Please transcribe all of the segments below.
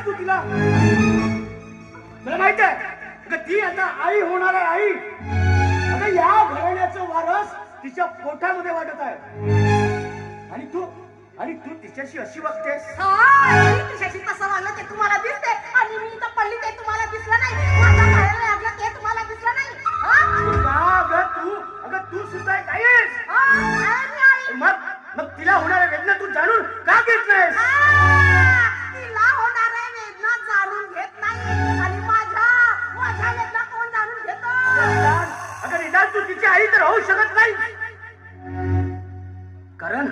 दिलास तू तिला? तुला माहीत आहे? ती आता आई होणार आहे आई. आता या घराण्याचं वारस तिच्या पोटामध्ये वाटत आहे. आणि तू आणि तू तिच्याशी अशी वागतेस? तिच्याशी कसं वागलं ते तुम्हाला तिची आई तर होऊ शकत नाही. कारण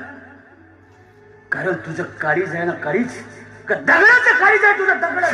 कारण तुझं काळीज आहे ना काळीच का दगडाचं काळीज आहे तुझं दगड?